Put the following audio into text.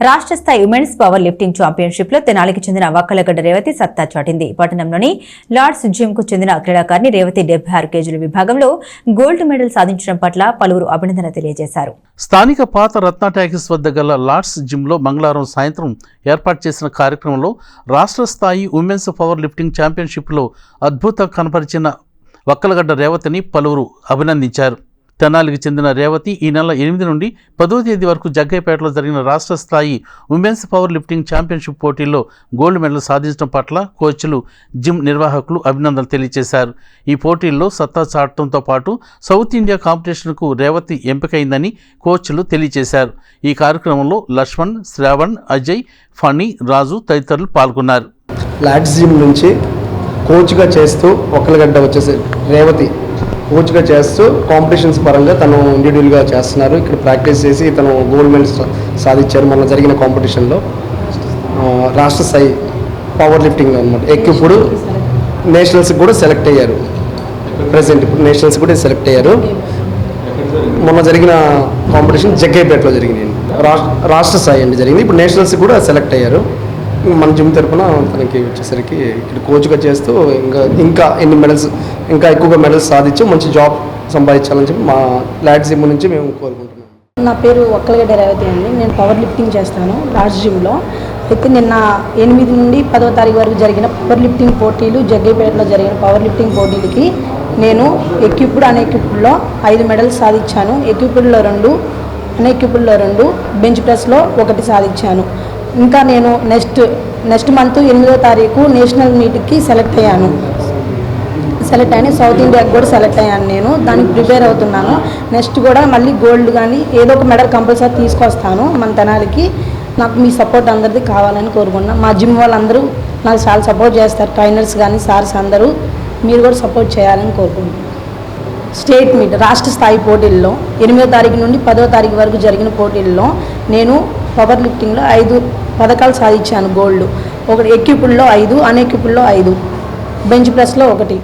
రాష్ట్ర స్థాయి women's power lifting ఛాంపియన్షిప్లో తెనాలికి చెందిన వక్కలగడ్డ రేవతి సత్తా చాటింది. పట్టణంలోని లార్డ్స్ జిమ్కు చెందిన క్రీడాకారిణి రేవతి డెబ్బై ఆరు కేజీల విభాగంలో గోల్డ్ మెడల్ సాధించడం పట్ల పలువురు అభినందన తెలియజేశారు. స్థానిక పాత రత్న ట్యాక్స్ వద్ద గల లార్డ్స్ జిమ్లో మంగళవారం సాయంత్రం ఏర్పాటు చేసిన కార్యక్రమంలో రాష్ట్ర స్థాయి ఉమెన్స్ పవర్ లిఫ్టింగ్ ఛాంపియన్షిప్లో అద్భుతం కనపరిచిన వక్కలగడ్డ రేవతిని పలువురు అభినందించారు. తెనాలికి చెందిన రేవతి ఈ నెల ఎనిమిది నుండి పదో తేదీ వరకు జగ్గైపేటలో జరిగిన రాష్ట్ర స్థాయి ఉమెన్స్ పవర్ లిఫ్టింగ్ ఛాంపియన్షిప్ పోటీల్లో గోల్డ్ మెడల్ సాధించడం పట్ల కోచ్లు జిమ్ నిర్వాహకులు అభినందనలు తెలియజేశారు. ఈ పోటీల్లో సత్తా చాటడంతో పాటు సౌత్ ఇండియా కాంపిటీషన్కు రేవతి ఎంపికైందని కోచ్లు తెలియజేశారు. ఈ కార్యక్రమంలో లక్ష్మణ్ శ్రావణ్ అజయ్ ఫణి రాజు తదితరులు పాల్గొన్నారు. లాడ్స్ జిమ్ నుంచి కోచ్గా చేస్తూ ఒక్కలగడ్డ వచ్చేసి రేవతి కోచ్గా చేస్తూ కాంపిటీషన్స్ పరంగా తను ఇండివిజువల్గా చేస్తున్నారు. ఇక్కడ ప్రాక్టీస్ చేసి తను గోల్డ్ మెడల్స్ సాధించారు మొన్న జరిగిన కాంపిటీషన్లో. రాష్ట్ర స్థాయి పవర్ లిఫ్టింగ్ అనమాట ఎక్కిప్పుడు నేషనల్స్కి కూడా సెలెక్ట్ అయ్యారు. ప్రజెంట్ ఇప్పుడు నేషనల్స్ కూడా సెలెక్ట్ అయ్యారు. మొన్న జరిగిన కాంపిటీషన్ జగ్గైపేటలో జరిగింది రాష్ట్ర రాష్ట్ర స్థాయి అండి జరిగింది. ఇప్పుడు నేషనల్స్ కూడా సెలెక్ట్ అయ్యారు. మన జిమ్ తరపున తనకి వచ్చేసరికి ఇక్కడ కోచ్గా చేస్తూ ఇంకా ఇంకా ఎన్ని మెడల్స్ ఇంకా ఎక్కువగా మెడల్స్ సాధించి మంచి జాబ్ సంపాదించాలని చెప్పి మా ల్యాడ్ జిమ్ నుంచి మేము కోరుకుంటున్నాం. నా పేరు ఒక్కలగడ్డ రేవతి అండి. నేను పవర్ లిఫ్టింగ్ చేస్తాను లార్జ్ జిమ్లో అయితే నిన్న ఎనిమిది నుండి పదో తారీఖు వరకు జరిగిన పవర్ లిఫ్టింగ్ పోటీలు జగ్గైపేటలో జరిగిన పవర్ లిఫ్టింగ్ పోటీలకి నేను ఎక్విప్డ్ అనెక్విప్డ్లో ఐదు మెడల్స్ సాధించాను. ఎక్విప్డ్లో రెండు అనెక్విప్డ్లో రెండు బెంచ్ ప్రెస్లో ఒకటి సాధించాను. ఇంకా నేను నెక్స్ట్ నెక్స్ట్ మంత్ ఎనిమిదో తారీఖు నేషనల్ మీట్కి సెలెక్ట్ అయ్యాను. సెలెక్ట్ అయ్యాను సౌత్ ఇండియాకి కూడా సెలెక్ట్ అయ్యాను నేను. దానికి ప్రిపేర్ అవుతున్నాను. నెక్స్ట్ కూడా మళ్ళీ గోల్డ్ కానీ ఏదో ఒక మెడల్ కంపల్సరీ తీసుకొస్తాను మన తెనాలికి. నాకు మీ సపోర్ట్ అందరిది కావాలని కోరుకుంటున్నాను మా జిమ్ వాళ్ళందరూ నాకు చాలా సపోర్ట్ చేస్తారు. ట్రైనర్స్ కానీ సార్స్ అందరూ మీరు కూడా సపోర్ట్ చేయాలని కోరుకుంటున్నాను. స్టేట్ మీట్ రాష్ట్ర స్థాయి పోటీల్లో ఎనిమిదో తారీఖు నుండి పదో తారీఖు వరకు జరిగిన పోటీల్లో నేను పవర్ లిఫ్టింగ్లో ఐదు పథకాలు సాధించాను గోల్డ్ ఒకటి ఎక్కిపుల్లో ఐదు అన్ఎక్విపుల్లో ఐదు. బెంచ్ ప్రెస్లో ఒకటి.